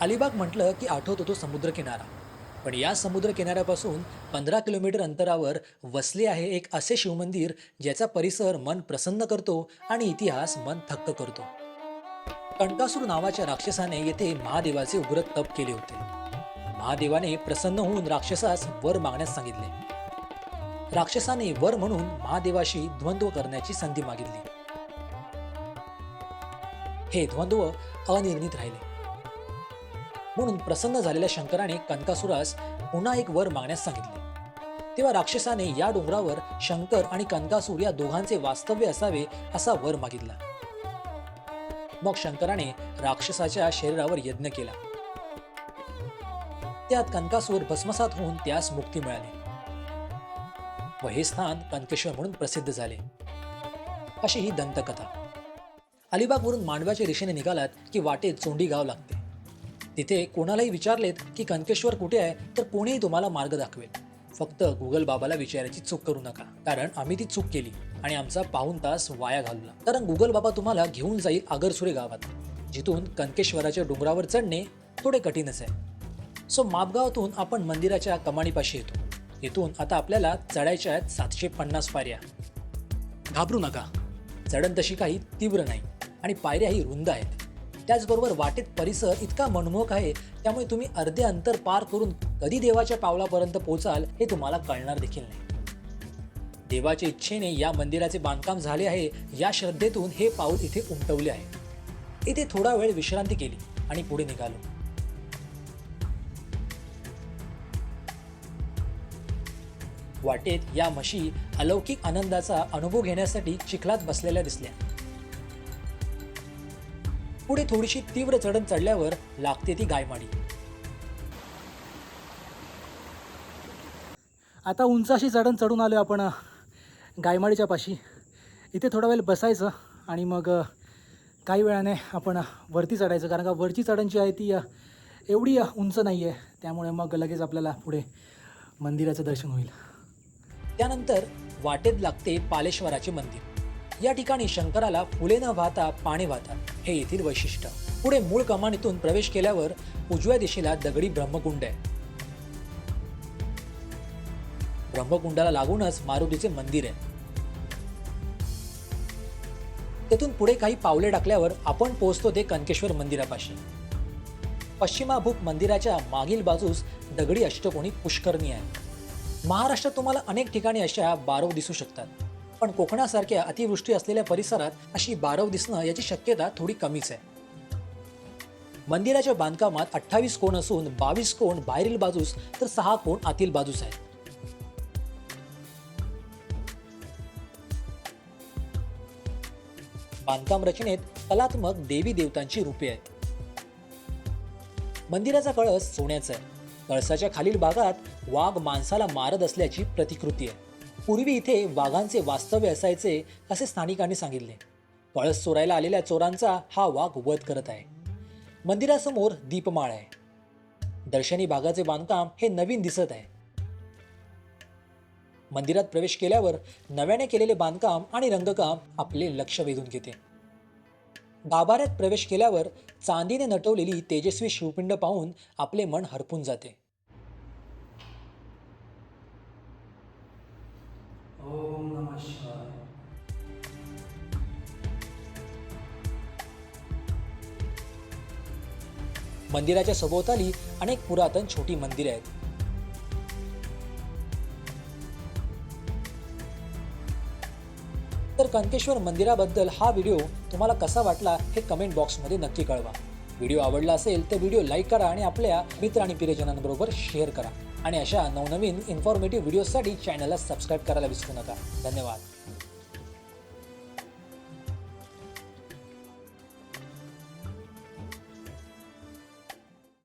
अलिबाग म्हटलं की आठवतो तो समुद्रकिनारा. पण या समुद्रकिनाऱ्यापासून पंधरा किलोमीटर अंतरावर वसले आहे एक असे शिवमंदिर ज्याचा परिसर मन प्रसन्न करतो आणि इतिहास मन थक्क करतो. कणकासूर नावाच्या राक्षसाने येथे महादेवाचे उग्र तप केले होते. महादेवाने प्रसन्न होऊन राक्षसास वर मागण्यास सांगितले. राक्षसाने वर म्हणून महादेवाशी द्वंद्व करण्याची संधी मागितली. हे द्वंद्व अनिर्णित राहिले. म्हणून प्रसन्न झालेल्या शंकराने कनकासुरास पुन्हा एक वर मागण्यास सांगितले. तेव्हा राक्षसाने या डोंगरावर शंकर आणि कनकासूर या दोघांचे वास्तव्य असावे असा वर मागितला. मग शंकराने राक्षसाच्या शरीरावर यज्ञ केला. त्यात कनकासूर भस्मसात होऊन त्यास मुक्ती मिळाली. व हे स्थान कनकेश्वर म्हणून प्रसिद्ध झाले. अशी ही दंतकथा. अलिबागवरून मांडव्याच्या दिशेने निघालात की वाटेत चोंडी गाव लागते. तिथे कोणालाही विचारलेत की कनकेश्वर कुठे आहे तर कोणीही तुम्हाला मार्ग दाखवेल. फक्त गुगल बाबाला विचारायची चूक करू नका कारण आम्ही ती चूक केली आणि आमचा पाऊन तास वाया घालवला. कारण गुगल बाबा तुम्हाला घेऊन जाईल आगरसुरे गावात. जिथून कनकेश्वराच्या डोंगरावर चढणे थोडे कठीणच आहे. सो मापगावातून आपण मंदिराच्या कमाणीपाशी येतो. इथून आता आपल्याला चढायच्या आहेत सातशे पन्नास पायऱ्या. घाबरू नका. चढण तशी काही तीव्र नाही आणि पायऱ्याही रुंद आहेत. त्याचबरोबर वाटेत परिसर इतका मनमोहक आहे त्यामुळे तुम्ही अर्धे अंतर पार करून कधी देवाच्या पावलापर्यंत पोहोचाल हे तुम्हाला कळणार देखील नाही. देवाच्या इच्छेने या मंदिराचे बांधकाम झाले आहे या श्रद्धेतून हे पाऊल इथे उमटवले आहे. इथे थोडा वेळ विश्रांती केली आणि पुढे निघालो. वाटेत या म्हशी अलौकिक आनंदाचा अनुभव घेण्यासाठी चिखलात बसलेल्या दिसल्या. पुढे थोडीशी तीव्र चढण चढल्यावर लागते ती गायमाडी. आता उंचाशी चढण चढून आलो आपण गायमाडीच्या पाशी. इथे थोडा वेळ बसायचं आणि मग काही वेळाने आपण वरती चढायचं. कारण का वरची चढण जी आहे ती एवढी उंच नाही आहे त्यामुळे मग लगेच आपल्याला पुढे मंदिराचं दर्शन होईल. त्यानंतर वाटेत लागते पालेश्वराचे मंदिर. या ठिकाणी शंकराला फुले न वाहता पाणी वाहतात. हे येथील वैशिष्ट्य. पुढे मूळ कमानीतून प्रवेश केल्यावर उजव्या दिशेला दगडी ब्रह्मकुंड आहे. ब्रह्मकुंडाला लागूनच मारुतीचे मंदिर आहे. तेथून पुढे काही पावले टाकल्यावर आपण पोहोचतो ते कनकेश्वर मंदिरापाशी. पश्चिमाभूत मंदिराच्या मागील बाजूस दगडी अष्टकोणी पुष्करणी आहे. महाराष्ट्रात तुम्हाला अनेक ठिकाणी अशा बारव दिसू शकतात. पण कोकणासारख्या अतिवृष्टी असलेल्या परिसरात अशी बारव दिसणं याची शक्यता थोडी कमीच आहे. मंदिराच्या बांधकामात अठ्ठावीस कोण असून बावीस कोण बाहेरील बाजूस तर सहा कोण आतील बाजूस आहेत. बांधकाम रचनेत कलात्मक देवी देवतांची रूपे आहेत. मंदिराचा कळस सोन्याचा आहे. कळसाच्या खालील भागात वाघ माणसाला मारत असल्याची प्रतिकृती आहे. पूर्वी इथे वाघांचे वास्तव्य असायचे असे स्थानिकांनी सांगितले. पळस चोरायला आलेल्या चोरांचा हा वाघ वध करत आहे. मंदिरासमोर दीपमाळ आहे. दर्शनी भागाचे बांधकाम हे नवीन दिसत आहे. मंदिरात प्रवेश केल्यावर नव्याने केलेले बांधकाम आणि रंगकाम आपले लक्ष वेधून घेते. गाभाऱ्यात प्रवेश केल्यावर चांदीने नटवलेली तेजस्वी शिवपिंड पाहून आपले मन हरपून जाते. मंदिराच्या सभोवताली अनेक पुरातन छोटी मंदिरे आहेत. तर कनकेश्वर मंदिराबद्दल हा व्हिडिओ तुम्हाला कसा वाटला हे कमेंट बॉक्समध्ये नक्की कळवा. व्हिडिओ आवडला असेल तर व्हिडिओ लाईक करा आणि आपल्या मित्र आणि प्रियजनांबरोबर शेअर करा. आणि अशा नवनवीन इन्फॉर्मेटिव्ह व्हिडिओसाठी चॅनलला सबस्क्राईब करायला विसरू नका. धन्यवाद.